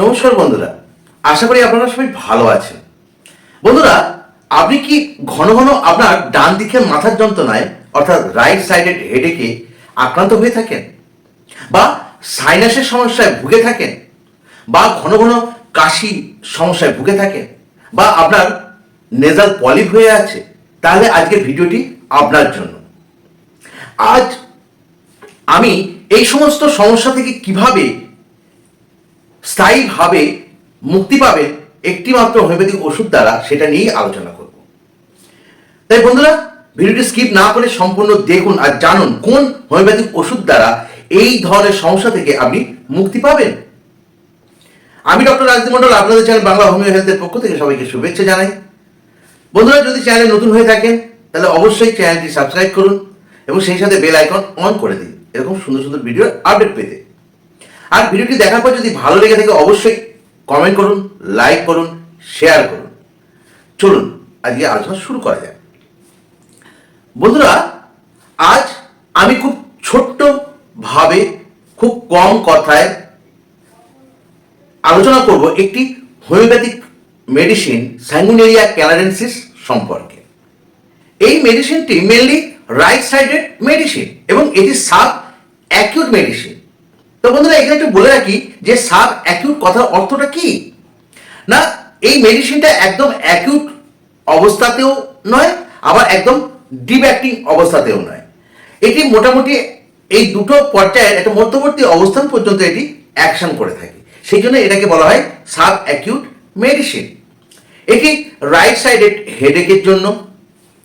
নমস্কার বন্ধুরা, আশা করি আপনারা সবাই ভালো আছেন। বন্ধুরা, আপনি কি ঘন ঘন আপনার ডান দিকে মাথার যন্ত্রণায়, অর্থাৎ রাইট সাইডেড হেডেকে আক্রান্ত হয়ে থাকেন? বা সাইনাসের সমস্যায় ভুগে থাকেন? বা ঘন ঘন কাশি সমস্যায় ভুগে থাকেন? বা আপনার নেজাল পলিপ হয়ে আছে? তাহলে আজকের ভিডিওটি আপনার জন্য। আজ আমি এই সমস্ত সমস্যা থেকে কীভাবে স্থায়ীভাবে মুক্তি পাবেন একটিমাত্র হোমিওপ্যাথিক ওষুধ দ্বারা, সেটা নিয়েই আলোচনা করব। তাই বন্ধুরা, ভিডিওটি স্কিপ না করে সম্পূর্ণ দেখুন আর জানুন কোন হোমিওপ্যাথিক ওষুধ দ্বারা এই ধরনের সমস্যা থেকে আপনি মুক্তি পাবেন। আমি ডক্টর রাজদীপ মন্ডল আপনাদের চ্যানেল বাংলা হোমিও হেলথের পক্ষ থেকে সবাইকে শুভেচ্ছা জানাই। বন্ধুরা, যদি চ্যানেলে নতুন হয়ে থাকেন, তাহলে অবশ্যই চ্যানেলটি সাবস্ক্রাইব করুন এবং সেই সাথে বেল আইকন অন করে দিন। এরকম সুন্দর সুন্দর ভিডিও আপডেট পেতে। আর ভিডিওটি দেখার পর যদি ভালো লেগে থাকে, অবশ্যই কমেন্ট করুন লাইক করুন শেয়ার করুন। চলুন, আজকে আলোচনা শুরু করা যাক। বন্ধুরা, আজ আমি খুব ছোট্ট ভাবে খুব কম কথায় আলোচনা করব একটি হোমিওপ্যাথিক মেডিসিন স্যাঙ্গুনেরিয়া ক্যালারেন্সিস সম্পর্কে। এই মেডিসিনটি মেনলি রাইট সাইডেড মেডিসিন এবং এটি সাব অ্যাকিউট মেডিসিন তো বন্ধুরা, এখানে একটু বলে রাখি যে সাব অ্যাকিউট কথার অর্থটা কি? না, এই মেডিসিনটা একদম অ্যাকিউট অবস্থাতেও নয়, আবার একদম ডিপ অ্যাক্টিং অবস্থাতেও নয়। এটি মোটামুটি এই দুটো পর্যায়ের একটা মধ্যবর্তী অবস্থান পর্যন্ত এটি অ্যাকশন করে থাকে। সেই জন্য এটাকে বলা হয় সাব অ্যাকিউট মেডিসিন এটি রাইট সাইডেড হেডেকের জন্য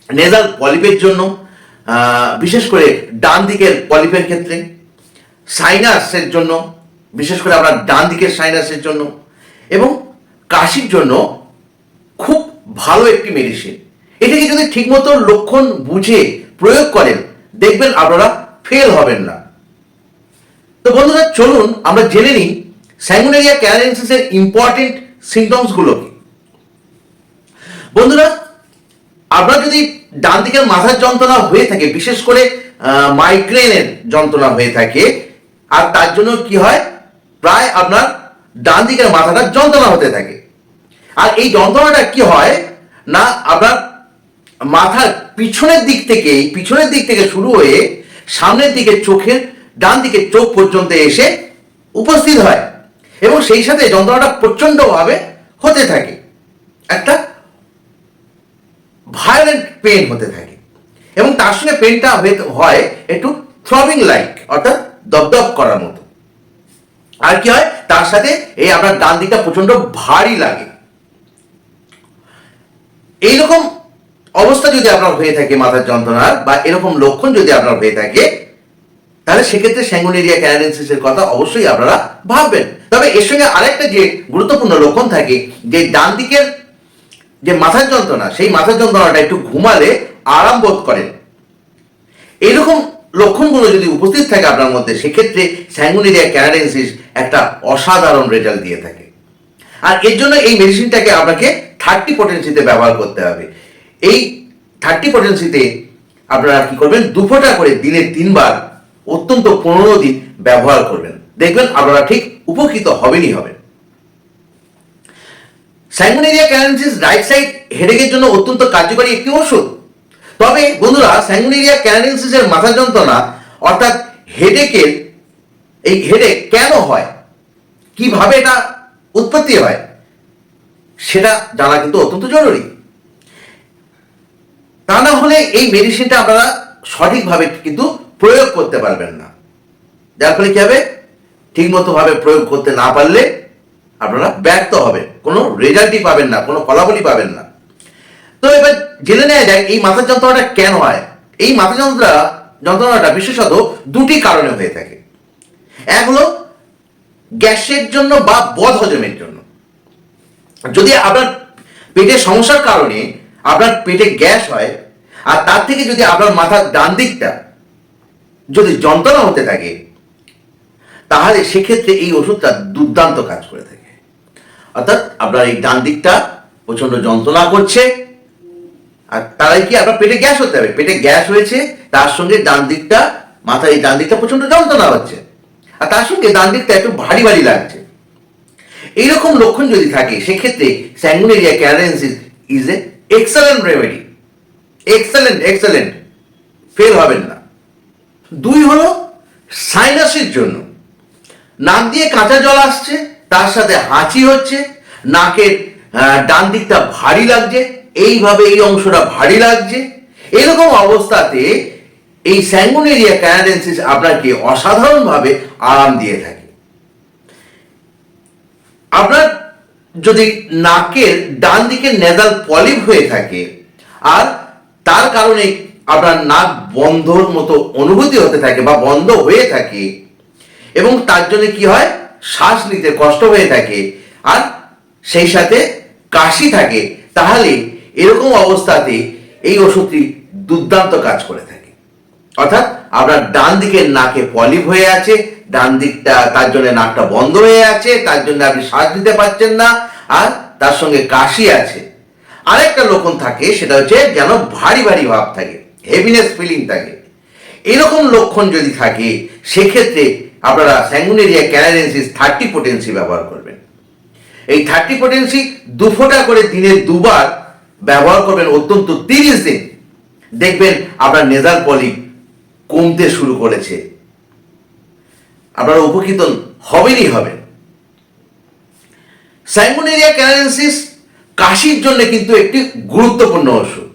নেজাল পলিপের জন্য বিশেষ করে ডান দিকের পলিপের ক্ষেত্রে সাইনাসের জন্য, বিশেষ করে আপনার ডান দিকের সাইনাসের জন্য। এবং কাশির জন্য খুব ভালো একটি মেডিসিন এটাকে যদি ঠিকমতো লক্ষণ বুঝে, প্রয়োগ করেন, দেখবেন আপনারা ফেল হবেন না। তো বন্ধুরা, চলুন আমরা জেনে নিই স্যাঙ্গুনেরিয়া ক্যানারেন্সিসের ইম্পর্টেন্ট সিমটমসগুলো কি বন্ধুরা, আপনার যদি ডান দিকের মাথার যন্ত্রণা হয়ে থাকে, বিশেষ করে মাইগ্রেনের যন্ত্রণা হয়ে থাকে আর তার জন্য কি হয়? প্রায় আপনার ডান দিকের মাথাটা যন্ত্রণা হতে থাকে। আর এই যন্ত্রণাটা কি হয়? না, আপনার মাথার পিছনের দিক থেকে, পিছনের দিক থেকে শুরু হয়ে সামনের দিকে চোখের ডান দিকে চোখ পর্যন্ত এসে উপস্থিত হয় এবং সেই সাথে যন্ত্রণাটা প্রচণ্ডভাবে হতে থাকে। একটা ভায়োলেন্ট পেন হতে থাকে। এবং তার সঙ্গে পেনটা হয় একটু থ্রবিং লাইক অর্থাৎ দপদপ করার মতো। আর কি হয়? তার সাথে এই আপনার ডান দিকটা প্রচণ্ড ভারী লাগে। এইরকম অবস্থা যদি আপনার হয়ে থাকে মাথার যন্ত্রণার বা এরকম লক্ষণ যদি আপনার হয়ে থাকে, তাহলে সেক্ষেত্রে স্যাঙ্গুনেরিয়া ক্যানারেন্সিসের কথা অবশ্যই আপনারা ভাববেন। তবে এর সঙ্গে আরেকটা যে গুরুত্বপূর্ণ লক্ষণ থাকে, যে ডান দিকের যে মাথার যন্ত্রণা, সেই মাথার যন্ত্রণাটা একটু ঘুমালে আরাম বোধ করেন। এইরকম লক্ষণগুলো যদি উপস্থিত থাকে আপনার মধ্যে, সেক্ষেত্রে স্যাঙ্গুনেরিয়া ক্যানারেন্সিস একটা অসাধারণ রেজাল্ট দিয়ে থাকে। আর এর জন্য এই মেডিসিনটাকে আপনাকে থার্টি পটেন্সিতে ব্যবহার করতে হবে। এই থার্টি পটেন্সিতে আপনারা কি করবেন? দুফোটা করে দিনে তিনবার অত্যন্ত পনেরো দিন ব্যবহার করবেন। দেখবেন আপনারা ঠিক উপকৃত হবেনই হবেন। স্যাঙ্গুনেরিয়া ক্যানারেন্সিস রাইট সাইড হেডেকের জন্য অত্যন্ত কার্যকরী একটি ওষুধ। তবে বন্ধুরা স্যাঙ্গুনেরিয়া ক্যানারেন্সিসের মাথা যন্ত্রণা, অর্থাৎ হেডেকের এই হেডেক কেন হয়? কীভাবে এটা উৎপত্তি হয়? সেটা জানা কিন্তু অত্যন্ত জরুরি। তা না হলে এই মেডিসিনটা আপনারা সঠিকভাবে কিন্তু প্রয়োগ করতে পারবেন না। যার ফলে কি হবে? ঠিকমতো ভাবে প্রয়োগ করতে না পারলে আপনারা ব্যর্থ হবে কোনো রেজাল্টই পাবেন না, কোনো ফলাফলই পাবেন না। তো এবার জেনে নেওয়া যায় এই মাথার যন্ত্রণাটা কেন হয়? এই মাথা যন্ত্রণা যন্ত্রণাটা বিশেষত দুটি কারণে হয়ে থাকে। এক হলো গ্যাসের জন্য বা বদ হজমের জন্য। যদি আপনার পেটের সমস্যার কারণে আপনার পেটে গ্যাস হয়, আর তার থেকে যদি আপনার মাথার ডান দিকটা যদি যন্ত্রণা হতে থাকে, তাহলে সেক্ষেত্রে এই ওষুধটা দুর্দান্ত কাজ করে থাকে। অর্থাৎ আপনার এই ডান দিকটা প্রচণ্ড যন্ত্রণা করছে আর তারাই কি আপনার পেটে গ্যাস হতে হবে? পেটে গ্যাস হয়েছে, তার সঙ্গে ডান দিকটা, মাথার এই ডান দিকটা প্রচণ্ড যন্ত্রণা হচ্ছে। আর তার সঙ্গে ডান দিকটা একটু ভারী ভারী লাগছে। এইরকম লক্ষণ যদি থাকে, সেক্ষেত্রে Sanguinaria canadensis is a excellent remedy excellent excellent fail হবেন না। দুই হলো সাইনাসের জন্য। নাক দিয়ে কাঁচা জল আসছে, তার সাথে হাঁচি হচ্ছে, নাকের ডান দিকটা ভারী লাগছে এইভাবে এই অংশটা ভারী লাগছে। এরকম অবস্থাতে এই স্যাঙ্গুনেরিয়া ক্যানাডেন্সিস আপনাকে অসাধারণভাবে আরাম দিয়ে থাকে। আপনার যদি নাকের ডান দিকে নেদাল পলিপ হয়ে থাকে, আর তার কারণে আপনার নাক বন্ধর মতো অনুভূতি হতে থাকে বা বন্ধ হয়ে থাকে, এবং তার জন্য কি হয়? শ্বাস নিতে কষ্ট হয়ে থাকে, আর সেই সাথে কাশি থাকে, তাহলে এরকম অবস্থাতে এই ওষুধটি দুর্দান্ত কাজ করে থাকে। অর্থাৎ আপনার ডান দিকের নাকে পলিপ হয়ে আছে, ডান দিকটা তার জন্য নাকটা বন্ধ হয়ে আছে, তার জন্য আপনি শ্বাস দিতে পারছেন না, আর তার সঙ্গে কাশি আছে। আরেকটা লক্ষণ থাকে, সেটা হচ্ছে যেন ভারী ভারী ভাব থাকে হেভিনেস ফিলিং থাকে। এরকম লক্ষণ যদি থাকে, সেক্ষেত্রে আপনারা স্যাঙ্গুনেরিয়া ক্যানারেন্সিস থার্টি পোটেন্সি ব্যবহার করবেন। এই থার্টি পোটেন্সি দু ফোঁটা করে দিনে দুবার ব্যবহার করবেন অত্যন্ত তিরিশ দিন। দেখবেন আপনার নেজাল পলিপ কমতে শুরু করেছে। আপনারা উপকৃত হবেনই হবেন সাইমোনেরিয়া ক্যানারেন্সিস কাশির জন্য কিন্তু একটি গুরুত্বপূর্ণ ওষুধ।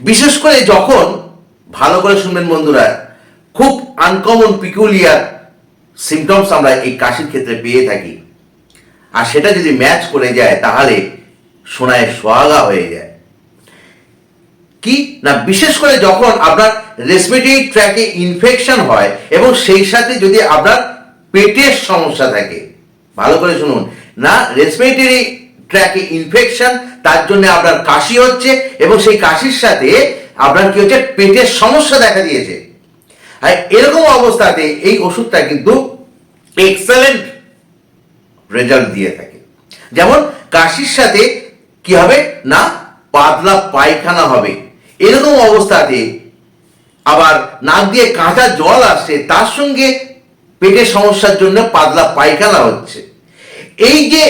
বিশেষ করে যখন, ভালো করে শুনবেন বন্ধুরা, খুব আনকমন পিকুলিয়ার সিমটমস আমরা এই কাশির ক্ষেত্রে পেয়ে থাকি। আর সেটা যদি ম্যাচ করে যায়, তাহলে সোনায় সোহাগা হয়ে যায়। কি? না, বিশেষ করে যখন আপনার রেসপিরেটরি ট্র্যাকে ইনফেকশন হয় এবং সেই সাথে যদি আপনার পেটের সমস্যা থাকে, ভালো করে শুনুন। না রেসপিরেটরি ট্র্যাকে ইনফেকশন তার জন্য আপনার কাশি হচ্ছে এবং সেই কাশির সাথে আপনার কি হচ্ছে? পেটের সমস্যা দেখা দিয়েছে। আর এরকম অবস্থাতে এই ওষুধটা কিন্তু এক্সেলেন্ট রেজাল্ট দিয়ে থাকে। যেমন কাশির সাথে কি হবে? না, পাতলা পায়খানা হবে। এরকম অবস্থাতে আবার নাক দিয়ে কাঁচা জল আসছে, তার সঙ্গে পেটের সমস্যার জন্য পাতলা পায়খানা হচ্ছে। এই যে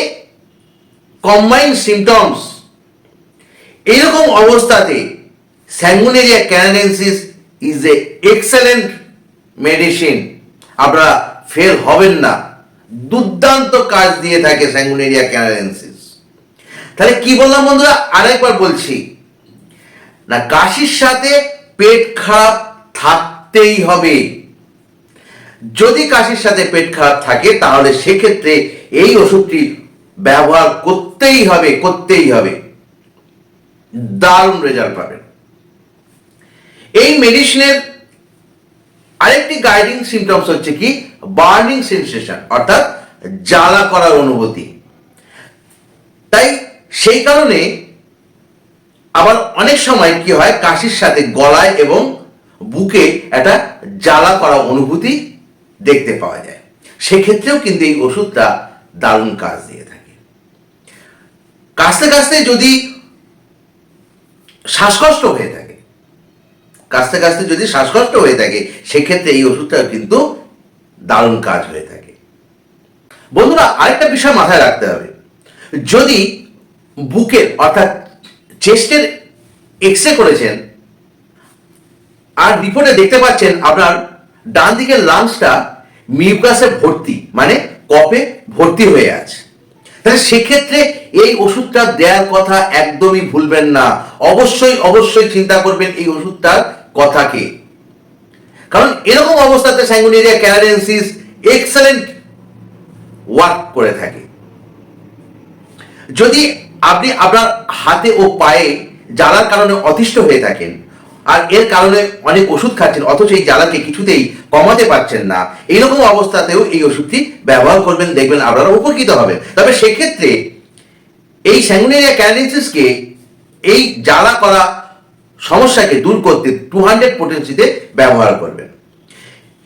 কম্বাইন সিমটমস এইরকম অবস্থাতে Sanguinaria canadensis is a excellent medicine আপনারা ফেল হবেন না। দুর্দান্ত কাজ দিয়ে থাকে স্যাঙ্গুনেরিয়া ক্যানাডেন্সিস তাহলে কি বললাম বন্ধুরা? আরেকবার বলছি। না, কাশির সাথে পেট খারাপ থাকতেই হবে। যদি কাশির সাথে পেট খারাপ থাকে, তাহলে সেক্ষেত্রে এই ওষুধটি ব্যবহার করতেই হবে করতেই হবে। দারুণ রেজাল্ট পাবেন। এই মেডিসিনের আরেকটি গাইডিং সিমটমস হচ্ছে কি? বার্নিং সেন্সেশন অর্থাৎ জ্বালা করার অনুভূতি। তাই সেই কারণে আবার অনেক সময় কি হয়, কাশির সাথে গলায় এবং বুকে একটা জ্বালা করা অনুভূতি দেখতে পাওয়া যায়। সেক্ষেত্রেও কিন্তু এই ওষুধটা দারুণ কাজ দিয়ে থাকে। কাশতে কাশতে যদি শ্বাসকষ্ট হয়ে থাকে, কাশতে কাশতে যদি শ্বাসকষ্ট হয়ে থাকে, সেক্ষেত্রে এই ওষুধটা কিন্তু দারুণ কাজ হয়ে থাকে। বন্ধুরা, আরেকটা বিষয় মাথায় রাখতে হবে। যদি বুকের অর্থাৎ চেস্টের এক্স রে করেছেন, আর রিপোর্টে দেখতে পাচ্ছেন আপনার ডান দিকের লাংসটা মিউকাসে ভর্তি মানে কপে ভর্তি হয়ে আছে। তাহলে সেক্ষেত্রে এই ওষুধটা দেওয়ার কথা একদমই ভুলবেন না। অবশ্যই অবশ্যই চিন্তা করবেন এই ওষুধটার কথাকে কারণ এরকম অবস্থাতে স্যাঙ্গুনেরিয়া ক্যানাডেন্সিস এক্সেলেন্ট ওয়ার্ক করে থাকে। যদি আপনি আপনার হাতে ও পায়ে জ্বালার কারণে অতিষ্ঠ হয়ে থাকেন। আর এর কারণে অনেক ওষুধ খাচ্ছেন, অথচ এই জ্বালাকে কিছুতেই কমাতে পারছেন না। এইরকম অবস্থাতেও এই ওষুধটি ব্যবহার করবেন, দেখবেন আপনারা উপকৃত হবেন। তবে সেক্ষেত্রে এই স্যাঙ্গুনেরিয়া ক্যানাডেন্সিসকে এই জ্বালা করা সমস্যাকে দূর করতে টু হান্ড্রেড পোটেন্সিতে ব্যবহার করবেন।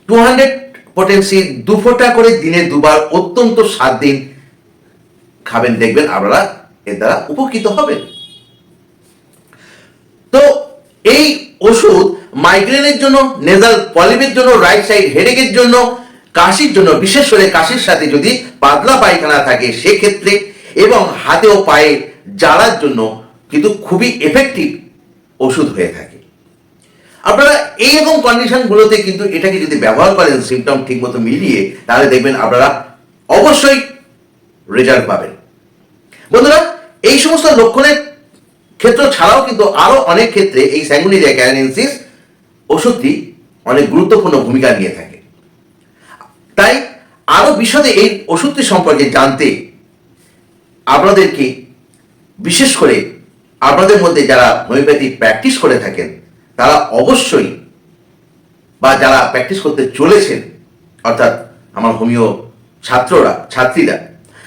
টু হান্ড্রেড পোটেন্সি দু ফোঁটা করে দিনে দুবার অত্যন্ত সাত দিন খাবেন, দেখবেন আপনারা এর দ্বারা উপকৃত হবেন তো এই ওষুধ মাইগ্রেনের জন্য নেজাল পলিপের জন্য রাইট সাইড হেডেকের জন্য, কাশির জন্য, বিশেষ করে কাশির সাথে যদি পাতলা পায়খানা থাকে সেক্ষেত্রে এবং হাতে ও পায়ে জ্বালার জন্য কিন্তু খুবই এফেক্টিভ ওষুধ হয়ে থাকে। আপনারা এই রকম কন্ডিশনগুলোতে কিন্তু এটাকে যদি ব্যবহার করেন সিমটম ঠিকমতো মিলিয়ে, তাহলে দেখবেন আপনারা অবশ্যই রেজাল্ট পাবেন। বন্ধুরা, এই সমস্ত লক্ষণের ক্ষেত্র ছাড়াও কিন্তু আরও অনেক ক্ষেত্রে এই স্যাঙ্গুনিরিয়া ক্যারেন্সিস ওষুধটি অনেক গুরুত্বপূর্ণ ভূমিকা নিয়ে থাকে। তাই আরও বিশদে এই ওষুধটি সম্পর্কে জানতে আপনাদেরকে বিশেষ করে আপনাদের মধ্যে যারা হোমিওপ্যাথি প্র্যাকটিস করে থাকেন, তারা অবশ্যই বা যারা প্র্যাকটিস করতে চলেছেন, অর্থাৎ আমার হোমিও ছাত্ররা, ছাত্রীরা,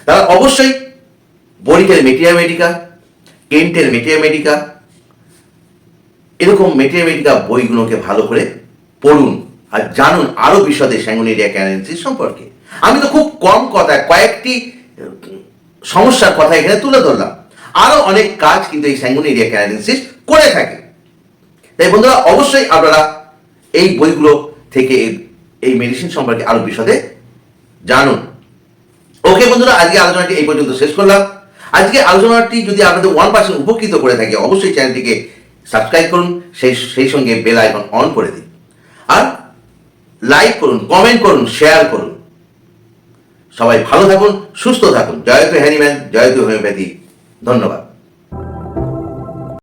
তারা অবশ্যই বরিকের মেটিয়া মেডিকা কেন্টের মেটিয়া মেডিকা এরকম মেটিয়া মেডিকা বইগুলোকে ভালো করে পড়ুন আর জানুন আরও বিশদে স্যাঙ্গুনেরিয়া ক্যারেন্সিস সম্পর্কে। আমি তো খুব কম কথা কয়েকটি সমস্যার কথা এখানে তুলে ধরলাম। আরও অনেক কাজ কিন্তু এই স্যাঙ্গুনেরিয়া ক্যারেন্সিস করে থাকে। তাই বন্ধুরা, অবশ্যই আপনারা এই বইগুলো থেকে এই- মেডিসিন সম্পর্কে আরও বিশদে জানুন। ওকে বন্ধুরা আজকে আলোচনাটি এই পর্যন্ত শেষ করলাম। আজকে আলোচনাটি যদি আপনাদের ওয়ান পার্সেন্ট উপকৃত করে থাকে, অবশ্যই চ্যানেলটিকে সাবস্ক্রাইব করুন, সেই সেই সঙ্গে বেল আইকন অন করে দিন। আর লাইক করুন, কমেন্ট করুন, শেয়ার করুন। সবাই ভালো থাকুন, সুস্থ থাকুন। জয়তু হ্যানিম্যান জয়তু হোমিওপ্যাথি। ধন্যবাদ।